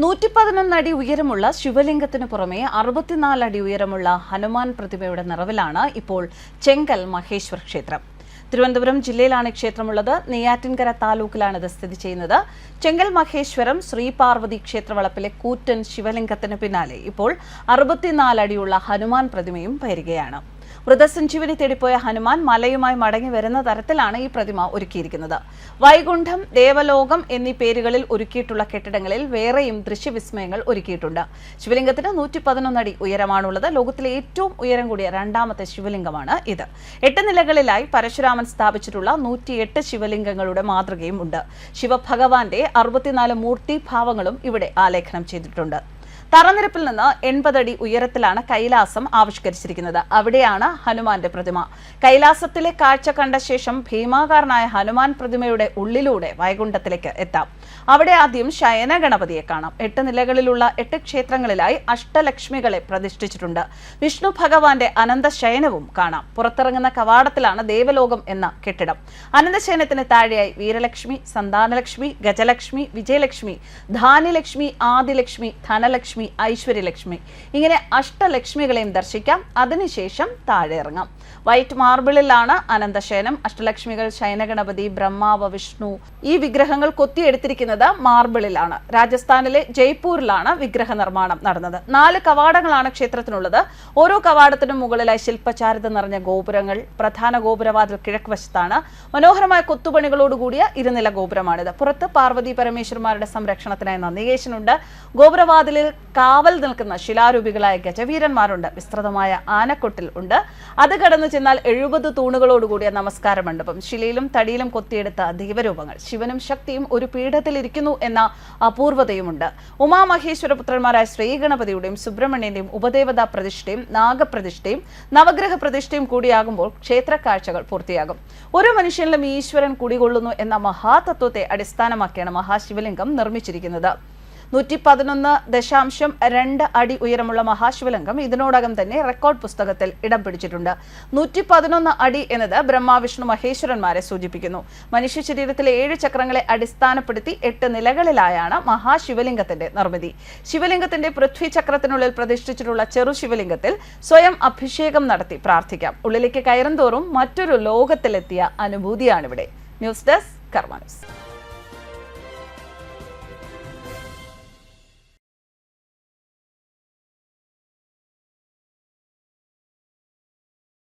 നൂറ്റി പതിനൊന്ന് അടി ഉയരമുള്ള ശിവലിംഗത്തിന് പുറമെ അറുപത്തിനാല് അടി ഉയരമുള്ള ഹനുമാൻ പ്രതിമയുടെ നിറവിലാണ് ഇപ്പോൾ ചെങ്കൽ മഹേശ്വർ ക്ഷേത്രം. തിരുവനന്തപുരം ജില്ലയിലാണ് ക്ഷേത്രമുള്ളത്. നെയ്യാറ്റിൻകര താലൂക്കിലാണ് ഇത് സ്ഥിതി ചെയ്യുന്നത്. ചെങ്കൽ മഹേശ്വരം ശ്രീ പാർവതി ക്ഷേത്രവളപ്പിലെ കൂറ്റൻ ശിവലിംഗത്തിന് പിന്നാലെ ഇപ്പോൾ അറുപത്തിനാല് അടിയുള്ള ഹനുമാൻ പ്രതിമയും വരികയാണ്. മൃതസഞ്ജീവനി തേടിപ്പോയ ഹനുമാൻ മലയുമായി മടങ്ങി വരുന്ന തരത്തിലാണ് ഈ പ്രതിമ ഒരുക്കിയിരിക്കുന്നത്. വൈകുണ്ഠം ദേവലോകം എന്നീ പേരുകളിൽ ഒരുക്കിയിട്ടുള്ള കെട്ടിടങ്ങളിൽ വേറെയും ദൃശ്യവിസ്മയങ്ങൾ ഒരുക്കിയിട്ടുണ്ട്. ശിവലിംഗത്തിന് നൂറ്റി പതിനൊന്നടി ഉയരമാണുള്ളത്. ലോകത്തിലെ ഏറ്റവും ഉയരം കൂടിയ രണ്ടാമത്തെ ശിവലിംഗമാണ് ഇത്. എട്ട് നിലകളിലായി പരശുരാമൻ സ്ഥാപിച്ചിട്ടുള്ള നൂറ്റിയെട്ട് ശിവലിംഗങ്ങളുടെ മാതൃകയും ഉണ്ട്. ശിവഭഗവാന്റെ അറുപത്തിനാല് മൂർത്തി ഭാവങ്ങളും ഇവിടെ ആലേഖനം ചെയ്തിട്ടുണ്ട്. തറനിരപ്പിൽ നിന്ന് എൺപതടി ഉയരത്തിലാണ് കൈലാസം ആവിഷ്കരിച്ചിരിക്കുന്നത്. അവിടെയാണ് ഹനുമാന്റെ പ്രതിമ. കൈലാസത്തിലെ കാഴ്ച കണ്ട ശേഷം ഭീമാകാരനായ ഹനുമാൻ പ്രതിമയുടെ ഉള്ളിലൂടെ വൈകുണ്ഠത്തിലേക്ക് എത്താം. അവിടെ ആദ്യം ശയന ഗണപതിയെ കാണാം. എട്ട് നിലകളിലുള്ള എട്ട് ക്ഷേത്രങ്ങളിലായി അഷ്ടലക്ഷ്മികളെ പ്രതിഷ്ഠിച്ചിട്ടുണ്ട്. വിഷ്ണു ഭഗവാന്റെ അനന്ത ശയനവും കാണാം. പുറത്തിറങ്ങുന്ന കവാടത്തിലാണ് ദേവലോകം എന്ന കെട്ടിടം. അനന്തശയനത്തിന് താഴെയായി വീരലക്ഷ്മി സന്താനലക്ഷ്മി ഗജലക്ഷ്മി വിജയലക്ഷ്മി ധാന്യലക്ഷ്മി ആദിലക്ഷ്മി ധനലക്ഷ്മി ഐശ്വര്യലക്ഷ്മി. ഇങ്ങനെ അഷ്ടലക്ഷ്മികളെയും ദർശിക്കാം. അതിനുശേഷം താഴെ ഇറങ്ങാം. വൈറ്റ് മാർബിളിലാണ് അനന്തശയനം. അഷ്ടലക്ഷ്മികൾ ശയനഗണപതി ബ്രഹ്മാവ വിഷ്ണു ഈ വിഗ്രഹങ്ങൾ കൊത്തിയെടുത്തിരിക്കുന്നത് മാർബിളിലാണ്. രാജസ്ഥാനിലെ ജയ്പൂരിലാണ് വിഗ്രഹ നിർമ്മാണം നടന്നത്. നാല് കവാടങ്ങളാണ് ക്ഷേത്രത്തിനുള്ളത്. ഓരോ കവാടത്തിനും മുകളിലായി ശില്പചാരിത നിറഞ്ഞ ഗോപുരങ്ങൾ പ്രധാന ഗോപുരവാതിൽ കിഴക്ക് വശത്താണ് മനോഹരമായ കൊത്തുപണികളോടുകൂടിയ ഇരുനില ഗോപുരമാണിത്. പുറത്ത് പാർവതി പരമേശ്വരന്മാരുടെ സംരക്ഷണത്തിനായി നന്ദികേശനുണ്ട്. ഗോപുരവാതിലിൽ കാവൽ നിൽക്കുന്ന ശിലാരൂപികളായ ഗജവീരന്മാരുണ്ട്. വിസ്തൃതമായ ആനക്കൊട്ടിൽ ഉണ്ട്. അത് കടന്നു ചെന്നാൽ എഴുപത് തൂണുകളോടുകൂടിയ നമസ്കാര മണ്ഡപം. ശിലയിലും തടിയിലും കൊത്തിയെടുത്ത ദൈവരൂപങ്ങൾ. ശിവനും ശക്തിയും ഒരു പീഠത്തിൽ ഇരിക്കുന്നു എന്ന അപൂർവതയുമുണ്ട്. ഉമാമഹേശ്വര പുത്രന്മാരായ ശ്രീഗണപതിയുടെയും സുബ്രഹ്മണ്യന്റെയും ഉപദേവതാ പ്രതിഷ്ഠയും നാഗപ്രതിഷ്ഠയും നവഗ്രഹ പ്രതിഷ്ഠയും കൂടിയാകുമ്പോൾ ക്ഷേത്ര കാഴ്ചകൾ പൂർത്തിയാകും. ഒരു മനുഷ്യനിലും ഈശ്വരൻ കുടികൊള്ളുന്നു എന്ന മഹാതത്വത്തെ അടിസ്ഥാനമാക്കിയാണ് മഹാശിവലിംഗം നിർമ്മിച്ചിരിക്കുന്നത്. നൂറ്റി പതിനൊന്ന് ദശാംശം രണ്ട് അടി ഉയരമുള്ള മഹാശിവലിംഗം ഇതിനോടകം തന്നെ റെക്കോർഡ് പുസ്തകത്തിൽ ഇടം പിടിച്ചിട്ടുണ്ട്. നൂറ്റി പതിനൊന്ന് അടി എന്നത് ബ്രഹ്മാവിഷ്ണു മഹേശ്വരന്മാരെ സൂചിപ്പിക്കുന്നു. മനുഷ്യ ശരീരത്തിലെ ഏഴ് ചക്രങ്ങളെ അടിസ്ഥാനപ്പെടുത്തി എട്ട് നിലകളിലായാണ് മഹാശിവലിംഗത്തിന്റെ നിർമ്മിതി. ശിവലിംഗത്തിന്റെ പൃഥ്വി ചക്രത്തിനുള്ളിൽ പ്രതിഷ്ഠിച്ചിട്ടുള്ള ചെറു ശിവലിംഗത്തിൽ സ്വയം അഭിഷേകം നടത്തി പ്രാർത്ഥിക്കാം. ഉള്ളിലേക്ക് കയറും തോറും മറ്റൊരു ലോകത്തിലെത്തിയ അനുഭൂതിയാണിവിടെ. News desk Karma news.